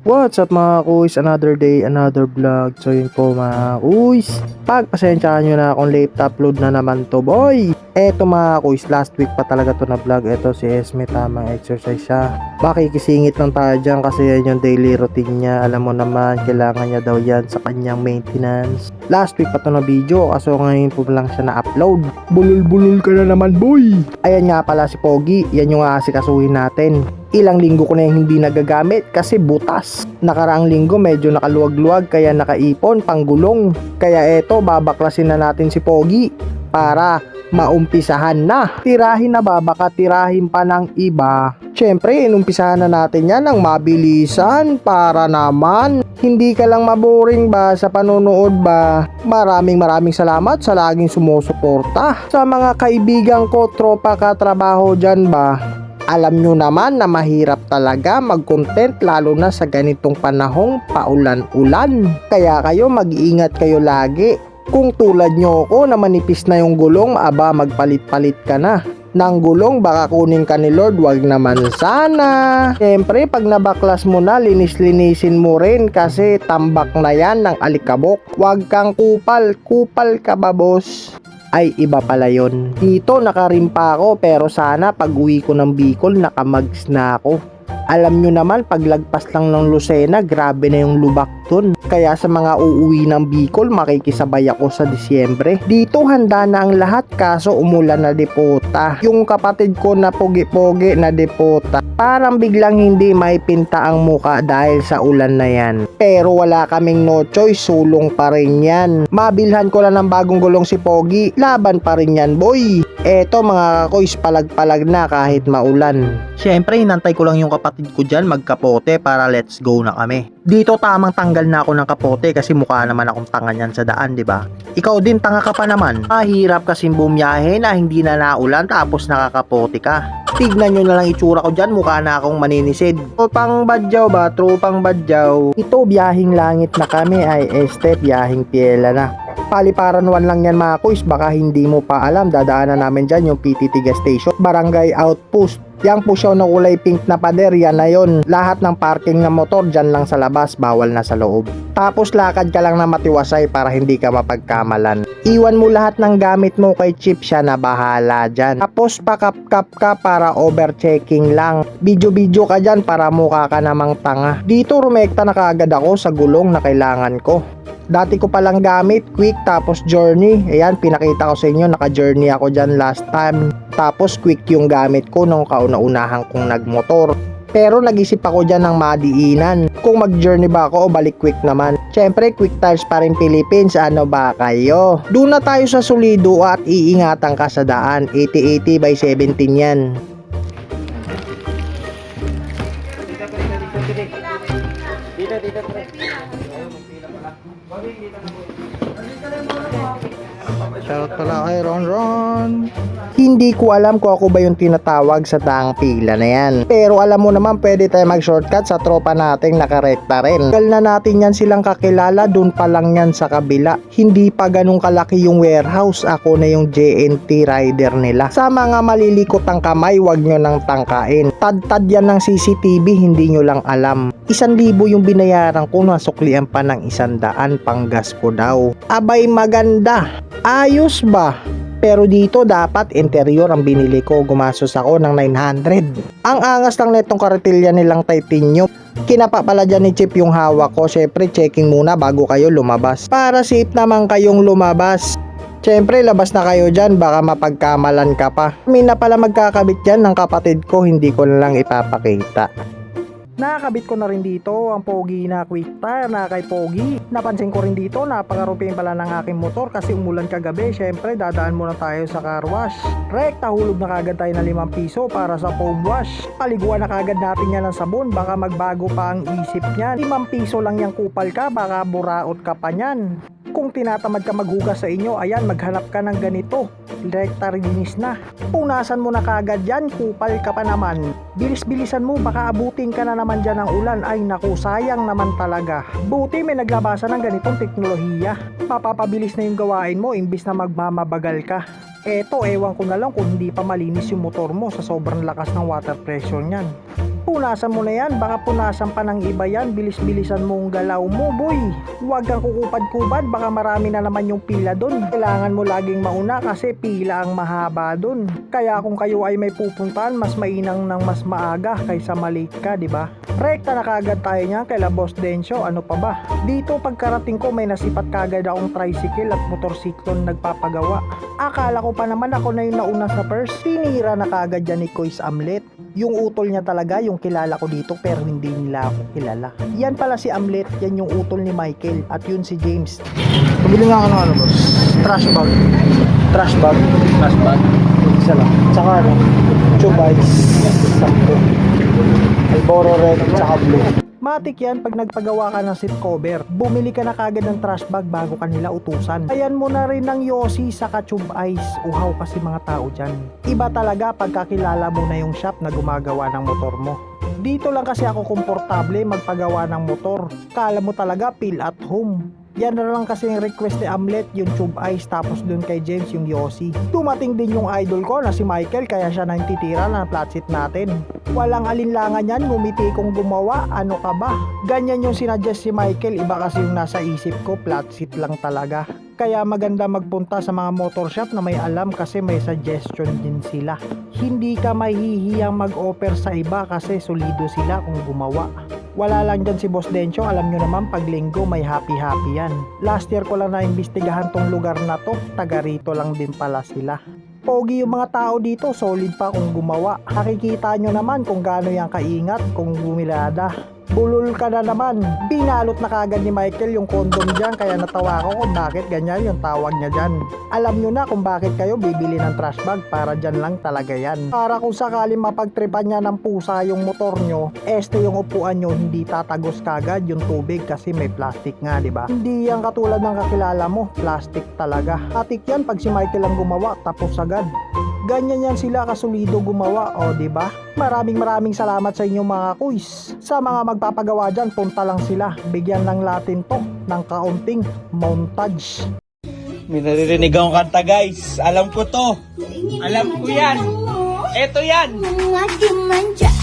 What's up mga kuys? Another day, another vlog. So yun po mga kuys. Pagpasensyaan nyo na akong late upload na naman to boy. Eto mga kuys, last week pa talaga to na vlog. Eto si Esme, tamang exercise siya. Bakikisingit lang tayo dyan kasi yan yung daily routine niya. Alam mo naman, kailangan niya daw yan sa kanyang maintenance. Last week pa to na video, kaso ngayon po lang siya na-upload. Bulul-bulul ka na naman boy. Ayan nga pala si Pogi, yan yung aasikasuhin natin ilang linggo ko na yung hindi nagagamit kasi butas. Nakaraang linggo medyo nakaluwag-luwag kaya nakaipon, panggulong. Kaya eto, babaklasin na natin si Pogi para maumpisahan na. Tirahin na ba? Baka tirahin pa ng iba. Siyempre, inumpisahan na natin yan ng mabilisan para naman hindi ka lang maboring ba sa panonood ba? Maraming maraming salamat sa laging sumusuporta. Sa mga kaibigan ko, tropa katrabaho dyan ba? Alam nyo naman na mahirap talaga mag-content lalo na sa ganitong panahong paulan-ulan. Kaya kayo mag-iingat kayo lagi. Kung tulad nyo ako na manipis na yung gulong, aba magpalit-palit ka na. Nang gulong baka kunin ka ni Lord, wag naman sana. Siyempre, pag nabaklas mo na, linis-linisin mo rin kasi tambak na yan ng alikabok. Wag kang kupal, kupal ka ba boss? Ay iba pala yon. Dito nakarimpa ako pero sana pag uwi ko ng Bicol nakamags na ako. Alam nyo naman paglagpas lang ng Lucena grabe na yung lubak dun. Kaya sa mga uuwi ng Bicol makikisabay ako sa Disyembre. Dito handa na ang lahat kaso umulan na depota. Yung kapatid ko na pogi-pogi na depota. Parang biglang hindi may pinta ang muka dahil sa ulan na yan. Pero wala kaming no choice, sulong pa rin yan. Mabilhan ko lang ng bagong gulong si Pogi, laban pa rin yan boy. Eto mga kakoys, palag-palag na kahit maulan. Siyempre, hinantay ko lang yung kapatid ko dyan magkapote para let's go na kami. Dito tamang tanggal na ako ng kapote kasi mukha naman akong tanga niyan sa daan, di ba? Ikaw din tanga ka pa naman. Mahirap kasi bumiyahe na hindi na naulan tapos nakakapote ka. Tignan nyo na lang itsura ko dyan, mukha na akong maninisid. Tropang badyaw ba? Tropang badyaw. Ito, biyahing langit na kami ay este, biyahing piela na. Paliparan 1 lang yan mga kuys, baka hindi mo pa alam, dadaanan namin dyan yung PTT gas station, barangay outpost. Yang po siya na kulay pink na pader, yan na yon. Lahat ng parking ng motor dyan lang sa labas, bawal na sa loob. Tapos lakad ka lang na matiwasay para hindi ka mapagkamalan. Iwan mo lahat ng gamit mo kay Chip siya na bahala dyan. Tapos pakap-kap ka para overchecking lang. Video-video ka dyan para mukha ka namang tanga. Dito rumekta na kaagad ako sa gulong na kailangan ko. Dati ko palang gamit, quick tapos journey. Ayan, pinakita ko sa inyo, naka-journey ako dyan last time. Tapos quick yung gamit ko nung kauna-unahan kong nagmotor. Pero nag-isip ako dyan ng madiinan. Kung mag-journey ba ako o balik quick naman. Siyempre, quick tires pa rin Philippines. Ano ba kayo? Doon na tayo sa solido at iingatan ka sa daan. 80-80 by 17 yan. Shoutout pala kay Ron Ron. Hindi ko alam kung ako ba yung tinatawag sa daang pila na yan. Pero alam mo naman pwede tayo mag-shortcut sa tropa nating nakarekta rin. Tagal na natin yan silang kakilala, dun pa lang yan sa kabila. Hindi pa ganun kalaki yung warehouse, ako na yung JNT rider nila. Sa mga malilikot ang kamay, wag nyo nang tangkain. Tad-tad yan ng CCTV, hindi nyo lang alam. Isan libo yung binayaran ko, nasuklian pa ng isang daan pang gas ko daw. Abay maganda. Ayos ba? Pero dito dapat interior ang binili ko. Gumastos ako ng 900. Ang angas lang netong karatilya nilang titanium. Kinapa pala dyan ni Chip yung hawak ko. Syempre checking muna bago kayo lumabas. Para safe naman kayong lumabas. Siyempre, labas na kayo dyan, baka mapagkamalan ka pa. Kami na pala magkakabit dyan ng kapatid ko, hindi ko na lang ipapakita. Nakakabit ko na rin dito ang pogi na quick tire na kay Pogi. Napansin ko rin dito, napakarupin pala ng aking motor kasi umulan kagabi. Syempre, dadaan muna tayo sa car wash. Rekta, hulog na kagad tayo ng 5 piso para sa foam wash. Paliguan na kagad natin yan ng sabon, baka magbago pa ang isip niyan. 5 piso lang yung kupal ka, baka buraot ka pa niyan. Kung tinatamad ka maghugas sa inyo, ayan, maghanap ka ng ganito. Rekta rinis na. Punasan mo na kagad yan, kupal ka pa naman. Bilis-bilisan mo, baka abutin ka na naman dyan ng ulan. Ay naku, sayang naman talaga. Buti may naglabasan ng ganitong teknolohiya. Mapapabilis na yung gawain mo, imbis na magmamabagal ka. Eto, ewan ko na lang kung hindi pa malinis yung motor mo sa sobrang lakas ng water pressure niyan. Punasan mo na yan, baka punasan pa ng iba yan. Bilis-bilisan mong galaw mo, boy. Huwag kang kukupad-kupad, baka marami na naman yung pila doon. Kailangan mo laging mauna kasi pila ang mahaba doon. Kaya kung kayo ay may pupuntahan, mas mainang ng mas maaga kaysa malate ka, di ba? Rekta na kagad tayo niya kay Boss Densyo, ano pa ba? Dito pagkarating ko may nasipat kagad akong tricycle at motorsiklo na nagpapagawa. Akala ko pa naman ako na yung nauna sa first. Tinira na kagad yan ni Kois Amlet. Yung utol niya talaga, yung kilala ko dito pero hindi nila ako kilala. Yan pala si Amlet, yan yung utol ni Michael at yun si James. Pabili nga ako ng ano boss? Trash bag. Trash bag. Last bag. Isa lang. Tsaka ano, tube ice. Sampo. Alboro red at saka blue. Matik yan pag nagpagawa ka ng seat cover. Bumili ka na kagad ng trash bag bago kanila utusan. Ayan mo na rin ng Yossi sa tube ice. Uhaw kasi mga tao dyan. Iba talaga pagkakilala mo na yung shop na gumagawa ng motor mo. Dito lang kasi ako komportable magpagawa ng motor. Kala mo talaga feel at home. Yan na lang kasi yung request ni Amlet, yung Tube Ice, tapos dun kay James yung Yossi. Dumating din yung idol ko na si Michael, kaya siya nang titira na flat seat natin. Walang alinlangan yan, ngumiti kong gumawa, ano ka ba? Ganyan yung sinadjust si Michael, iba kasi yung nasa isip ko, flat seat lang talaga. Kaya maganda magpunta sa mga motor shop na may alam kasi may suggestion din sila. Hindi ka mahihiyang mag-offer sa iba kasi solido sila kung gumawa. Wala lang dyan si Boss Dencho, alam nyo naman pag linggo may happy-happy yan. Last year ko lang naimbestigahan tong lugar na to, taga rito lang din pala sila. Pogi yung mga tao dito, solid pa kung gumawa. Nakikita nyo naman kung gaano yung kaingat kung bumilada. Bulol ka na naman. Binalot na kagad ni Michael yung kondom dyan kaya natawa ko kung bakit ganyan yung tawag niya dyan. Alam nyo na kung bakit kayo bibili ng trash bag para dyan lang talaga yan. Para kung sakaling mapagtripan niya ng pusa yung motor nyo, este yung upuan nyo hindi tatagos kagad yung tubig kasi may plastic nga, di ba? Hindi yan katulad ng kakilala mo, plastic talaga. Atik yan pag si Michael ang gumawa, tapos agad. Ganyan yan sila kasulido gumawa, o di ba? Maraming maraming salamat sa inyong mga kuys. Sa mga magpapagawa dyan, punta lang sila. Bigyan lang natin to ng kaunting montage. May naririnig akong kanta guys. Alam ko to. Alam ko yan. Eto yan. Mga dimanja